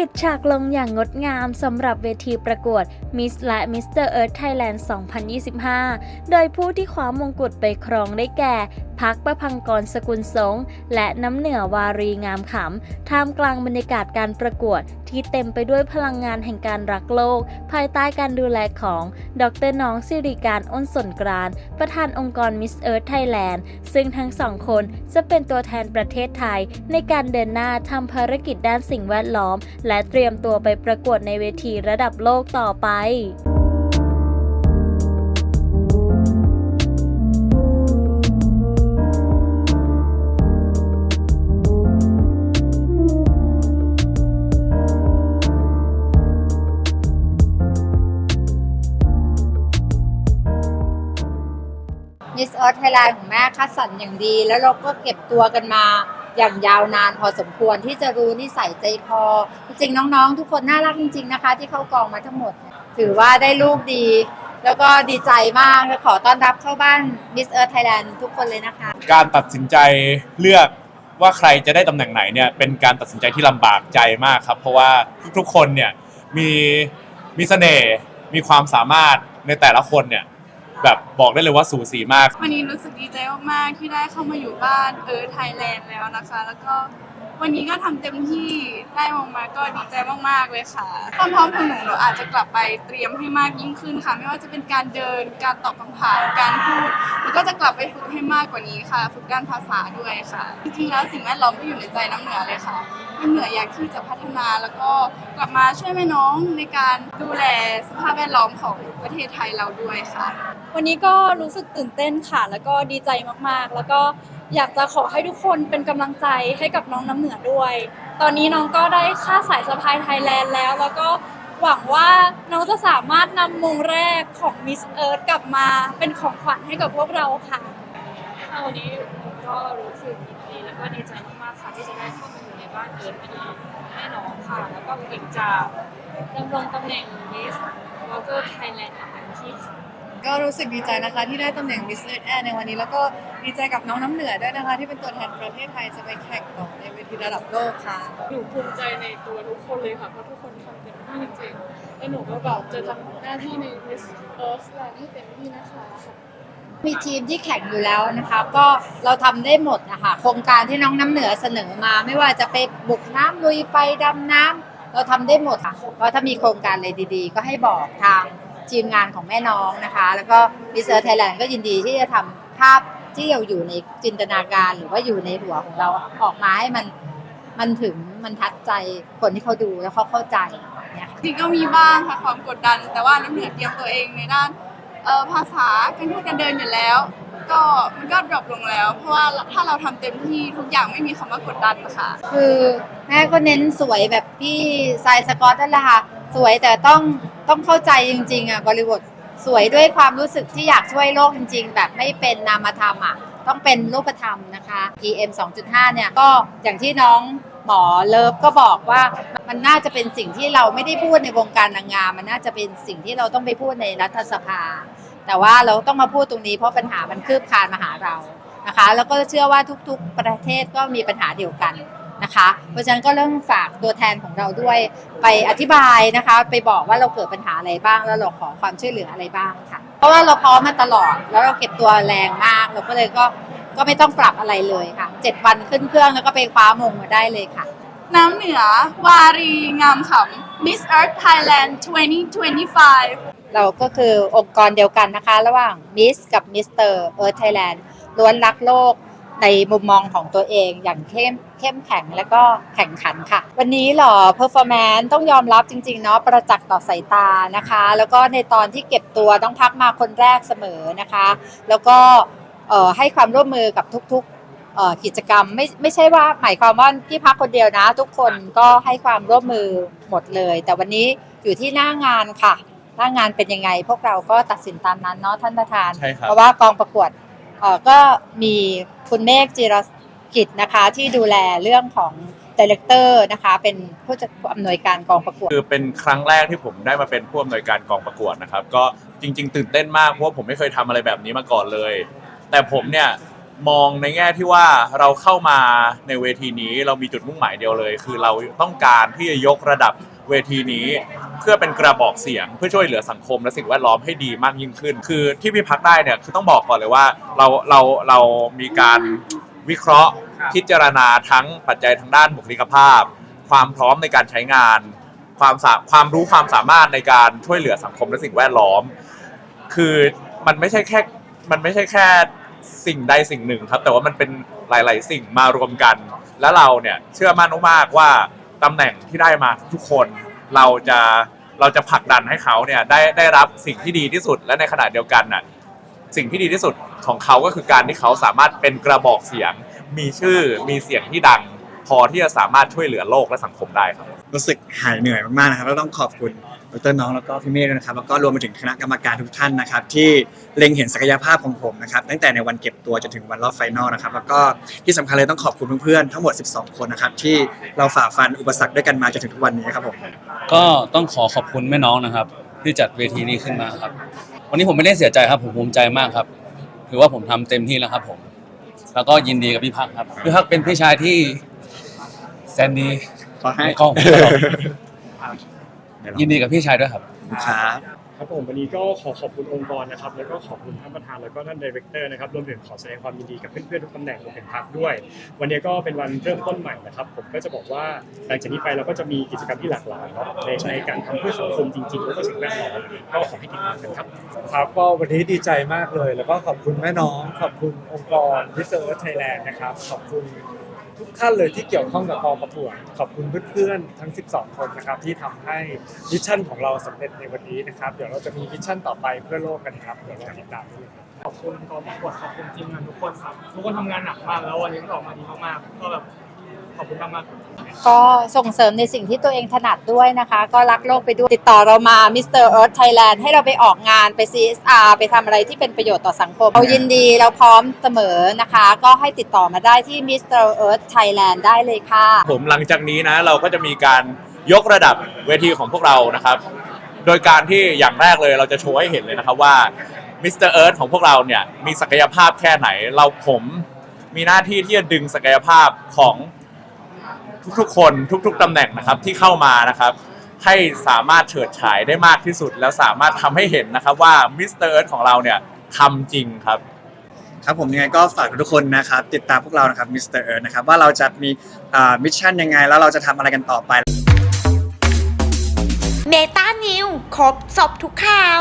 ปิดฉากลงอย่างงดงามสำหรับเวทีประกวด Miss และ Mr. Earth Thailand 2025 โดยผู้ที่คว้ามงกุฎไปครองได้แก่ พักประพังกรสกุลสง และน้ำเหนือวารีงามขำท่ามกลางบรรยากาศการประกวด ที่เต็มไปด้วยพลังงานแห่งการรักโลก ภายใต้การดูแลของ ดรน้องสิริการอ้นสนกราน ประธานองค์กร Miss Earth Thailand ซึ่งทั้งสองคนจะเป็นตัวแทนประเทศไทย ในการเดินหน้าทำภารกิจด้านสิ่งแวดล้อม และเตรียมตัวไปประกวดในเวทีระดับโลกต่อไป ออสไทยแลนด์ของแม่คัดสรรอย่างดี แล้วเราก็เก็บตัวกันมาอย่างยาวนานพอสมควรที่จะรู้นิสัยใจคอ จริงๆน้องๆ ทุกคนน่ารักจริง ๆนะคะ ที่เข้ากองมาทั้งหมด ถือว่าได้ลูกดี แล้วก็ดีใจมากและขอต้อนรับเข้าบ้านมิสเอิร์ธไทยแลนด์ทุกคนเลยนะคะ การตัดสินใจเลือกว่าใครจะได้ตำแหน่งไหนเนี่ยเป็นการตัดสินใจที่ลำบากใจมากครับ เพราะว่าทุกๆคนเนี่ยมีมีเสน่ห์มีความสามารถในแต่ละคนเนี่ย แบบบอกได้เลยว่าสูสีมาก วันนี้รู้สึกดีใจมากๆที่ได้เข้ามาอยู่บ้านเออไทยแลนด์แล้วนะคะ แล้วก็วันนี้ก็ทำเต็มที่ได้มองมาก็ดีใจมากๆเลยค่ะความพร้อมของหนูหนูอาจจะกลับไปเตรียมให้มากยิ่งขึ้นค่ะ ไม่ว่าจะเป็นการเดินการตอบคำถามการพูดหนูก็จะกลับไปฝึกให้มากกว่านี้ค่ะ ฝึกด้านภาษาด้วยค่ะจริงๆแล้วสิ่งแวดล้อมก็อยู่ในใจน้ำเหนือเลยค่ะน้ำเหนืออยากที่จะพัฒนาแล้วก็กลับมาช่วยแม่น้องในการดูแลสภาพแวดล้อมของประเทศไทยเราด้วยค่ะ วันนี้ก็รู้สึกตื่นเต้นค่ะ แล้วก็ดีใจมากๆ แล้วก็อยากจะขอให้ทุกคนเป็นกำลังใจให้กับน้องน้ำเหนือด้วย ตอนนี้น้องก็ได้ค่าสายสะพายไทยแลนด์แล้ว แล้วก็หวังว่าน้องจะสามารถนำมงแรกของ Miss Earth กลับมาเป็นของขวัญให้กับพวกเราค่ะ ค่ะวันนี้ก็รู้สึกยินดีแล้วก็ดีใจมากๆค่ะที่จะได้เข้ามาอยู่ในบ้านเอิร์ธวันนี้แม่น้องค่ะ แล้วก็เก่งจะดำรงตำแหน่ง Miss Worker Thailand อย่างเต็มที่ค่ะ ก็รู้สึกดีใจนะคะที่ได้ตำแหน่ง Miss Earth Air ในวันนี้ แล้วก็ดีใจกับน้องน้ำเหนือด้วยนะคะ ที่เป็นตัวแทนประเทศไทยจะไปแข่งต่อในเวทีระดับโลกค่ะ หนูภูมิใจในตัวทุกคนเลยค่ะเพราะทุกคนทำเต็มที่จริงๆและหนูก็แบบจะทำหน้าที่ใน Miss Earth Land ให้เต็มที่นะคะ มีทีมที่แข่งอยู่แล้วนะคะ ก็เราทำได้หมดนะคะโครงการที่น้องน้ำเหนือเสนอมา ไม่ว่าจะไปบุกน้ำลุยไฟดำน้ำเราทำได้หมดค่ะก็ถ้ามีโครงการอะไรดีๆ ก็ให้บอกทาง ทีมงานของแม่น้องนะคะ แล้วก็มิสเตอร์ไทยแลนด์ก็ยินดีที่จะทำภาพที่เราอยู่ในจินตนาการหรือว่าอยู่ในหัวของเราออกมาให้มันมันถึงมันทัดใจคนที่เขาดูแล้วเขาเข้าใจเนี่ยค่ะจริงก็มีบ้างค่ะความกดดัน แต่ว่าน้ำเหนือเตรียมตัวเองในด้านเอ่อภาษาการพูดการเดินอยู่แล้ว ก็มันก็ดรอปลงแล้ว เพราะว่าถ้าเราทำเต็มที่ทุกอย่างไม่มีคำว่ากดดันค่ะคือแม่ก็เน้นสวยแบบพี่ทรายสกอตนั่นแหละค่ะสวยแต่ต้อง ต้องเข้าใจจริงๆอะบริบทสวยด้วยความรู้สึกที่อยากช่วยโลกจริง ๆ แบบไม่เป็นนามธรรมอะต้องเป็นรูปธรรมนะคะ PM 2.5 เนี่ยก็อย่างที่น้องหมอเลิฟก็บอกว่ามันน่าจะเป็นสิ่งที่เราไม่ได้พูดในวงการนางงาม มันน่าจะเป็นสิ่งที่เราต้องไปพูดในรัฐสภา แต่ว่าเราต้องมาพูดตรงนี้เพราะปัญหามันคืบคลานมาหาเรานะคะ แล้วก็เชื่อว่าทุกๆประเทศก็มีปัญหาเดียวกัน นะคะ เพราะฉะนั้นก็เริ่มฝากตัวแทนของเราด้วยไปอธิบายนะคะ ไปบอกว่าเราเกิดปัญหาอะไรบ้าง แล้วเราขอความช่วยเหลืออะไรบ้างค่ะ เพราะว่าเราพร้อมมาตลอดแล้วเราเก็บตัวแรงมากเราก็เลยก็ก็ไม่ต้องปรับอะไรเลยค่ะเจ็ดวันขึ้นเครื่องแล้วก็ไปคว้ามงมาได้เลยค่ะ น้ำเหนือ วารีงามขำ Miss Earth Thailand 2025 เราก็คือองค์กรเดียวกันนะคะ ระหว่าง Miss กับ Mr. Earth Thailand ล้วนรักโลก ในมุมมองของตัวเองอย่างเข้มเข้มแข็งและก็แข่งขันค่ะ วันนี้เหรอ performance ต้องยอมรับจริงๆเนาะประจักษ์ต่อสายตานะคะ แล้วก็ในตอนที่เก็บตัวต้องพักมาคนแรกเสมอนะคะ แล้วก็เอ่อให้ความร่วมมือกับทุกๆเอ่อกิจกรรมไม่ไม่ใช่ว่าหมายความว่าที่พักคนเดียวนะ ทุกคนก็ให้ความร่วมมือหมดเลย แต่วันนี้อยู่ที่หน้างานค่ะ หน้างานเป็นยังไง พวกเราก็ตัดสินตามนั้นเนาะท่านประธานใช่ครับเพราะว่ากองประกวดเอ่อก็มี คุณเมฆจิรกิจนะคะ ที่ดูแลเรื่องของดีเลกเตอร์นะคะ เป็นผู้จัดผู้อำนวยการกองประกวด คือเป็นครั้งแรกที่ผมได้มาเป็นผู้อำนวยการกองประกวดนะครับ ก็จริง ๆ ตื่นเต้นมากเพราะว่าผมไม่เคยทำอะไรแบบนี้มาก่อนเลย แต่ผมเนี่ยมองในแง่ที่ว่าเราเข้ามาในเวทีนี้เรามีจุดมุ่งหมายเดียวเลย คือเราต้องการที่จะยกระดับเวทีนี้ เพื่อเป็นกระบอกเสียงเพื่อช่วยเหลือสังคมและสิ่งแวดล้อมให้ดีมากยิ่งขึ้น คือที่พี่พักได้เนี่ยคือต้องบอกก่อนเลยว่าเราเราเรามีการวิเคราะห์พิจารณาทั้งปัจจัยทางด้านบุคลิกภาพ ความพร้อมในการใช้งาน ความสาความรู้ความสามารถในการช่วยเหลือสังคมและสิ่งแวดล้อม คือมันไม่ใช่แค่มันไม่ใช่แค่สิ่งใดสิ่งหนึ่งครับ แต่ว่ามันเป็นหลาย ๆ สิ่งมารวมกัน แล้วเราเนี่ยเชื่อมั่นมากๆว่าตำแหน่งที่ได้มาทุกคน เราจะเราจะผลักดันให้เขาเนี่ยได้ได้รับสิ่งที่ดีที่สุดและในขณะเดียวกันน่ะสิ่งที่ดีที่สุดของเขาก็คือการที่เขาสามารถเป็นกระบอกเสียง มีชื่อมีเสียงที่ดัง พอที่จะสามารถช่วยเหลือโลกและสังคมได้ครับ รู้สึกหายเหนื่อยมากๆนะครับแล้วต้องขอบคุณ ดรน้องแล้วก็พี่เมฆด้วยนะครับแล้วก็รวมไปถึงคณะกรรมการทุกท่านนะครับ ที่เล็งเห็นศักยภาพของผมนะครับตั้งแต่ในวันเก็บตัวจนถึงวันรอบไฟนอลนะครับ แล้วก็ที่สำคัญเลยต้องขอบคุณเพื่อนๆทั้งหมด 12 คนนะครับที่เราฝ่าฟันอุปสรรคด้วยกันมาจนถึงทุกวันนี้ครับผมก็ต้องขอขอบคุณแม่น้องนะครับ ที่จัดเวทีนี้ขึ้นมาครับ วันนี้ผมไม่ได้เสียใจครับ ผมภูมิใจมากครับถือว่าผมทำเต็มที่แล้วครับ ผม แล้วก็ยินดีกับพี่พักครับพี่พักเป็นพี่ชายที่แสนดีขอให้ ในกล้อง ยินดีกับพี่ชายด้วยครับ ครับ ครับผมวันนี้ก็ขอขอบคุณองค์กรนะครับ แล้วก็ขอบคุณท่านประธานแล้วก็ท่านดีเรคเตอร์นะครับรวมถึงขอแสดงความยินดีกับเพื่อนๆทุกตำแหน่งรวมถึงพักด้วย วันนี้ก็เป็นวันเริ่มต้นใหม่นะครับ ผมก็จะบอกว่าหลังจากนี้ไปเราก็จะมีกิจกรรมที่หลากหลายเนาะในในการทำเพื่อสังคมจริงๆแล้วก็สิ่งแวดล้อมก็ขอให้ติดตามกันครับครับก็วันนี้ดีใจมากเลย แล้วก็ขอบคุณแม่น้อง ขอบคุณองค์กรพิเศษไทยแลนด์นะครับ ขอบคุณ ทุกท่านเลยที่เกี่ยวข้องกับกองประกวดขอบคุณเพื่อนๆทั้ง 12 คนนะครับที่ทำให้มิชชั่นของเราสำเร็จในวันนี้นะครับ เดี๋ยวเราจะมีมิชชั่นต่อไปเพื่อโลกกันครับเดี๋ยวเราติดตามด้วยขอบคุณกองประกวดขอบคุณทีมงานทุกคนครับทุกคนทำงานหนักมากแล้ววันนี้มันออกมาดีมากๆก็แบบขอบคุณมากๆ ก็ส่งเสริมในสิ่งที่ตัวเองถนัดด้วยนะคะ ก็รักโลกไปด้วย ติดต่อเรามา Mr. Earth Thailand ให้เราไปออกงานไป CSR ไปทำอะไรที่เป็นประโยชน์ต่อสังคม เรายินดีเราพร้อมเสมอนะคะ ก็ให้ติดต่อมาได้ที่ Mr. Earth Thailand ได้เลยค่ะ ผมหลังจากนี้นะ เราก็จะมีการยกระดับเวทีของพวกเรานะครับ โดยการที่อย่างแรกเลยเราจะโชว์ให้เห็นเลยนะครับว่ามิสเตอร์เอิร์ธของพวกเราเนี่ยมีศักยภาพแค่ไหน เราผมมีหน้าที่ที่จะดึงศักยภาพของ ทุกๆ คนทุก ๆตำแหน่งนะครับที่เข้ามานะครับ ให้สามารถเฉิดฉายได้มากที่สุด แล้วสามารถทำให้เห็นนะครับว่ามิสเตอร์เอิร์ธของเราเนี่ยทำจริงครับ ครับผมยังไงก็ฝากทุกคนนะครับ ติดตามพวกเรานะครับมิสเตอร์เอิร์นะครับว่าเราจะมีมิชชั่นยังไง แล้วเราจะทำอะไรกันต่อไป เมตานิวครบจบทุกข่าว